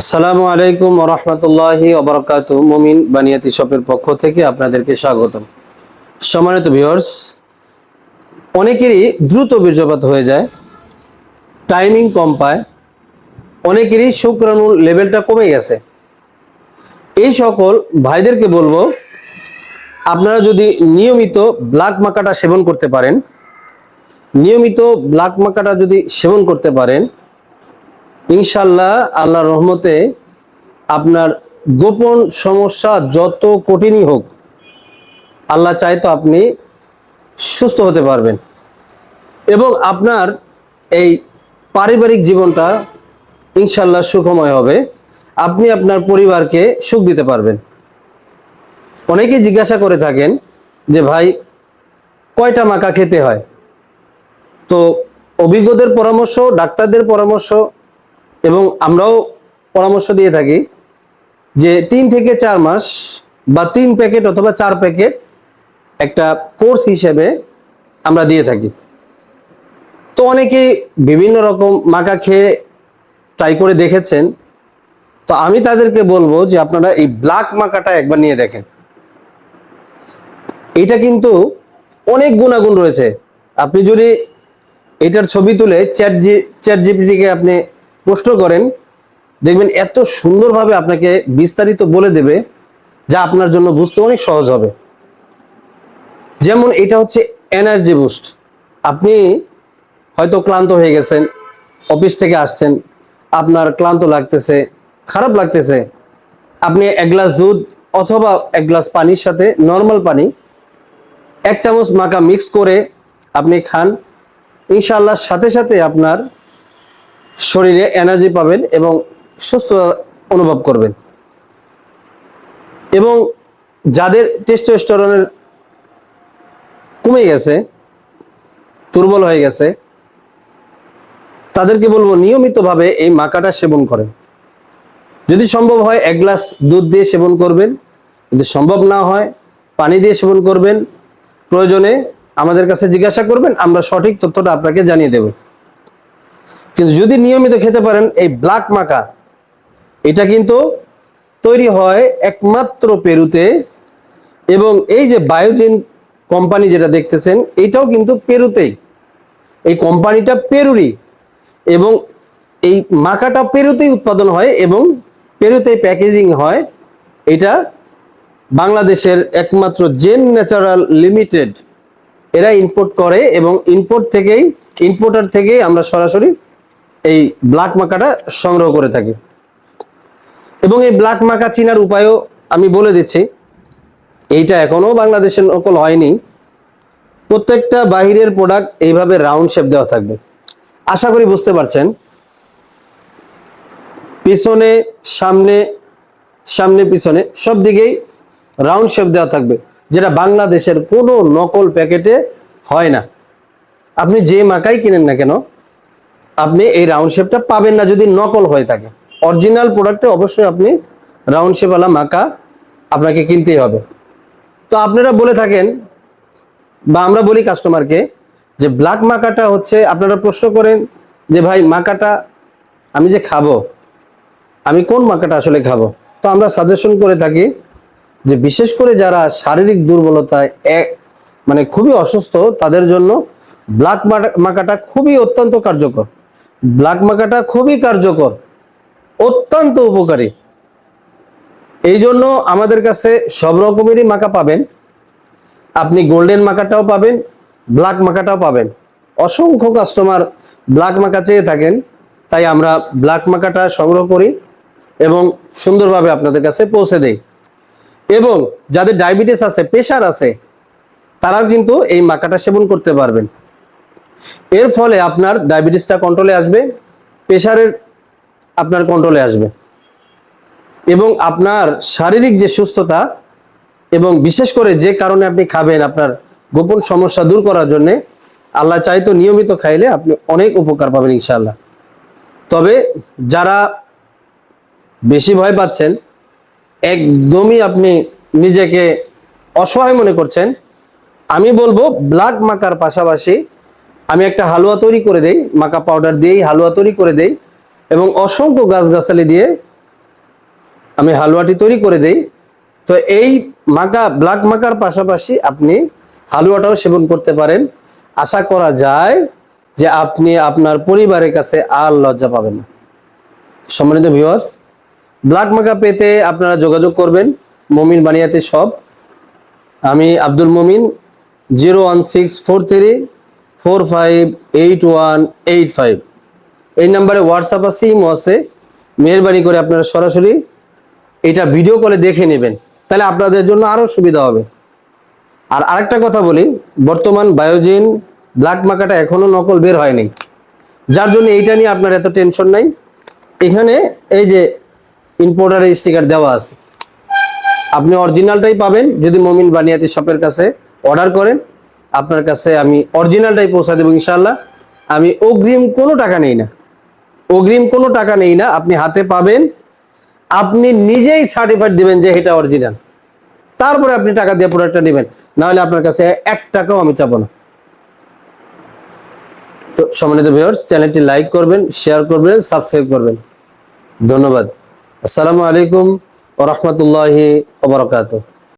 আসসালামু আলাইকুম রহমতুল্লাহি অবরকাত মুমিন বানিয়াতি শপের পক্ষ থেকে আপনাদেরকে স্বাগতম। সম্মানিত ভিউয়ার্স, অনেকেরই দ্রুত বীর্যপাত হয়ে যায়, টাইমিং কম পায়, অনেকেরই শুক্রাণুর লেভেলটা কমে গেছে। এই সকল ভাইদেরকে বলব, আপনারা যদি নিয়মিত ব্ল্যাক মাকাটা সেবন করতে পারেন, নিয়মিত ব্ল্যাক মাকাটা যদি সেবন করতে পারেন ইনশাল্লাহ আল্লাহ রহমতে আপনার গোপন সমস্যা যত কঠিনই হোক, আল্লাহ চাই তো আপনি সুস্থ হতে পারবেন। এবং আপনার এই পারিবারিক জীবনটা ইনশাল্লাহ সুখময় হবে। আপনি আপনার পরিবারকে সুখ দিতে পারবেন। অনেকেই জিজ্ঞাসা করে থাকেন যে, ভাই, কয়টা মাকা খেতে হয়? তো অভিজ্ঞদের পরামর্শ, ডাক্তারদের পরামর্শ এবং আমরাও পরামর্শ দিয়ে থাকি যে তিন থেকে চার মাস বা তিন প্যাকেট অথবা চার প্যাকেট একটা কোর্স হিসেবে আমরা দিয়ে থাকি। তো অনেকেই বিভিন্ন রকম মাকা খেয়ে ট্রাই করে দেখেছেন। তো আমি তাদেরকে বলব যে আপনারা এই ব্ল্যাক মাকাটা একবার নিয়ে দেখেন। এটা কিন্তু অনেক গুণাগুণ রয়েছে। আপনি যদি এটার ছবি তুলে চ্যাট জি চ্যাট জিপিটিকে আপনি প্রশ্ন করেন, দেখবেন এত সুন্দরভাবে আপনাকে বিস্তারিত বলে দেবে যা আপনার জন্য বুঝতে অনেক সহজ হবে। যেমন এটা হচ্ছে এনার্জি বুস্ট আপনি হয়তো ক্লান্ত হয়ে গেছেন, অফিস থেকে আসছেন, আপনার ক্লান্ত লাগতেছে, খারাপ লাগতেছে। আপনি এক গ্লাস দুধ অথবা এক গ্লাস পানির সাথে নর্মাল পানি, এক চামচ মাখা মিক্স করে আপনি খান। ইনশাআল্লাহ সাথে সাথে আপনার শরীরে এনার্জি পাবেন এবং সুস্থতা অনুভব করবেন। এবং যাদের টেস্টোস্টেরনের কমে গেছে, দুর্বল হয়ে গেছে, তাদেরকে বলব নিয়মিতভাবে এই মাকাটা সেবন করেন। যদি সম্ভব হয়, এক গ্লাস দুধ দিয়ে সেবন করবেন। যদি সম্ভব না হয়, পানি দিয়ে সেবন করবেন। প্রয়োজনে আমাদের কাছে জিজ্ঞাসা করবেন, আমরা সঠিক তথ্যটা আপনাকে জানিয়ে দেব। কিন্তু যদি নিয়মিত খেতে পারেন এই ব্ল্যাক মাকা এটা কিন্তু তৈরি হয় একমাত্র পেরুতে এবং এই যে বায়োজেন কোম্পানি যেটা দেখতেছেন, এটাও কিন্তু পেরুতেই। এই কোম্পানিটা পেরুরই এবং এই মাকাটা পেরুতেই উৎপাদন হয় এবং পেরুতেই প্যাকেজিং হয়। এটা বাংলাদেশের একমাত্র জেন ন্যাচারাল লিমিটেড এরা ইম্পোর্ট করে এবং ইম্পোর্ট থেকেই ইম্পোর্টার থেকেই আমরা সরাসরি এই ব্ল্যাক মাকাটা সংগ্রহ করে থাকি। এবং এই ব্ল্যাক মাকা চিনার উপায়ও আমি বলে দিচ্ছি, এইটা এখনও বাংলাদেশের নকল হয়নি। প্রত্যেকটা বাহিরের প্রোডাক্ট এইভাবে রাউন্ড শেপ দেওয়া থাকবে। আশা করি বুঝতে পারছেন। পিছনে, সামনে সামনে, পিছনে সব দিকেই রাউন্ড শেপ দেওয়া থাকবে, যেটা বাংলাদেশের কোনো নকল প্যাকেটে হয় না। আপনি যে মাকাই কিনেন না কেন আপনি এই রাউন্ড শেপটা পাবেন না যদি নকল হয়ে থাকে। অরিজিনাল প্রোডাক্টে অবশ্যই আপনি রাউন্ড শেপওয়ালা মাকা আপনাকে কিনতেই হবে। তো আপনারা বলে থাকেন বা আমরা বলি কাস্টমারকে যে ব্ল্যাক মাকাটা হচ্ছে, আপনারা প্রশ্ন করেন যে ভাই মাকাটা আমি যে খাব, আমি কোন মাকাটা আসলে খাব? তো আমরা সাজেশন করে থাকি যে বিশেষ করে যারা শারীরিক দুর্বলতায় এক মানে খুবই অসুস্থ, তাদের জন্য ব্ল্যাক মাকাটা খুবই অত্যন্ত কার্যকর। ব্ল্যাক মাকাটা খুবই কার্যকর, অত্যন্ত উপকারী। এই জন্য আমাদের কাছে সব রকমেরই মাকা পাবেন। আপনি গোল্ডেন মাকাটাও পাবেন, ব্ল্যাক মাকাটাও পাবেন। অসংখ্য কাস্টমার ব্ল্যাক মাকা চেয়ে থাকেন, তাই আমরা ব্ল্যাক মাকাটা সংগ্রহ করি এবং সুন্দরভাবে আপনাদের কাছে পৌঁছে দেই। এবং যাদের ডায়াবেটিস আছে, প্রেশার আছে, তারাও কিন্তু এই মাকাটা সেবন করতে পারবেন। এর ফলে আপনার ডায়াবেটিসটা কন্ট্রোলে আসবে প্রেশারের আপনার কন্ট্রোলে আসবে। এবং আপনার শারীরিক যে সুস্থতা এবং বিশেষ করে যে কারণে আপনি খাবেন আপনার গোপন সমস্যা দূর করার জন্য, আল্লাহ চাইতো নিয়মিত খাইলে আপনি অনেক উপকার পাবেন ইনশাআল্লাহ। তবে যারা বেশি ভয় পাচ্ছেন, একদমই আপনি নিজেকে অসহায় মনে করছেন, আমি বলব ব্ল্যাক মাকার পাশাপাশি আমি একটা হালুয়া তৈরি করে দেই, মাকা পাউডার দিয়েই হালুয়া তৈরি করে দেই এবং অসংখ্য গাছগাছালি দিয়ে আমি হালুয়াটি তৈরি করে দেই। তো এই মাকা, ব্ল্যাক মাকার পাশাপাশি আপনি হালুয়াটাও সেবন করতে পারেন। আশা করা যায় যে আপনি আপনার পরিবারের কাছে আর লজ্জা পাবেন না। সম্মানিত ভিউয়ার্স ব্ল্যাক মাকা পেতে আপনারা যোগাযোগ করবেন, মমিন বানিয়াতে সব আমি Abdul Momin zero one six four three four five eight one eight five এই নাম্বারে হোয়াটসঅ্যাপ আছে, ইমো আছে। মেহরবানি করে আপনারা সরাসরি এটা ভিডিও কলে দেখে নেবেন। তাহলে আপনাদের জন্য আরও সুবিধা হবে। আর আরেকটা কথা বলি, বর্তমান বায়োজিন ব্ল্যাক মাকাটা এখনও নকল বের হয়নি। যার জন্য এইটা নিয়ে আপনার এত টেনশন নাই। এখানে এই যে ইম্পোর্টারের স্টিকার দেওয়া আছে। আপনি অরিজিনালটাই পাবেন, যদি মমিন বানিয়াতি শপের কাছে অর্ডার করেন। আপনার কাছে আমি অরিজিনালটাই পৌঁছা দেবো ইনশাল্লাহ আমি অগ্রিম কোনো টাকা নেই না। অগ্রিম কোনো টাকা নেই না, আপনি হাতে পাবেন। আপনি নিজেই সার্টিফাইড দিবেন যে এটা অরিজিনাল তারপরে আপনি টাকা দিয়ে প্রোডাক্টটা নেবেন। না হলে আপনার কাছে এক টাকাও আমি চাবো না। তো সম্মানিত ভিউয়ার্স চ্যানেলটি লাইক করবেন শেয়ার করবেন সাবস্ক্রাইব করবেন। ধন্যবাদ। আসসালামু আলাইকুম ওয়া রাহমাতুল্লাহি ওয়া বারাকাতুহু।